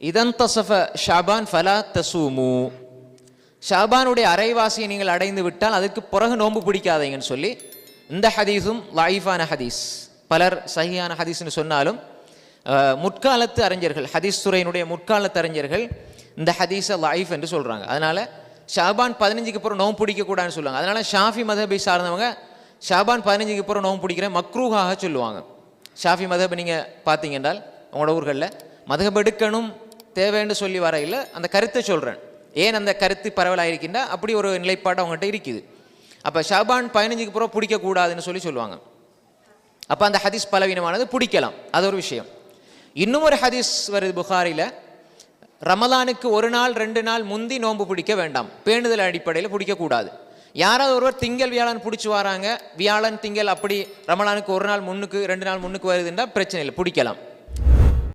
இதன் தசஃப ஷாபான் ஃபலா தசூமு. ஷாபானுடைய அரைவாசியை நீங்கள் அடைந்து விட்டால் அதுக்கு பிறகு நோன்பு பிடிக்காதீங்கன்னு சொல்லி இந்த ஹதீஸும் லாயிஃபான ஹதீஸ். பலர் சஹியான ஹதீஸ்னு சொன்னாலும் முற்காலத்து அறிஞர்கள் ஹதீஸ் துறையினுடைய முற்காலத்து அறிஞர்கள் இந்த ஹதீஸை லைஃப் என்று சொல்கிறாங்க அதனால் ஷாபான் பதினஞ்சுக்கு பிறகு நோன்பு பிடிக்கக்கூடாதுன்னு சொல்லுவாங்க. அதனால் ஷாஃபி மதபை சார்ந்தவங்க ஷாபான் பதினஞ்சுக்கு பிறகு நோன்பு பிடிக்கிற மக்ரூஹாக சொல்லுவாங்க. ஷாஃபி மதபை நீங்கள் பார்த்தீங்க என்றால் உங்களோட ஊர்களில் மதகப் எடுக்கணும் தேவைன்னு சொல்லி வரையில் அந்த கருத்தை சொல்கிறேன் ஏன் அந்த கருத்து பரவலாயிருக்கின்றா? அப்படி ஒரு நிலைப்பாடு அவங்ககிட்ட இருக்குது. அப்போ ஷாபான் பதினஞ்சுக்கு பிறகு பிடிக்கக்கூடாதுன்னு சொல்லி சொல்லுவாங்க. அப்போ அந்த ஹதீஸ் பலவீனமானது பிடிக்கலாம். அது ஒரு விஷயம். இன்னும் ஒரு ஹதீஸ் வருது புகாரில். ரமலானுக்கு ஒரு நாள் ரெண்டு நாள் முந்தி நோன்பு பிடிக்க வேண்டாம். பேணுதல் அடிப்படையில் பிடிக்கக்கூடாது. யாராவது ஒருவர் திங்கள் வியாழன் பிடிச்சி வராங்க. வியாழன் திங்கள் அப்படி ரமலானுக்கு ஒரு நாள் முன்னுக்கு ரெண்டு நாள் முன்னுக்கு வருதுன்னா பிரச்சனை இல்லை. பிடிக்கலாம்.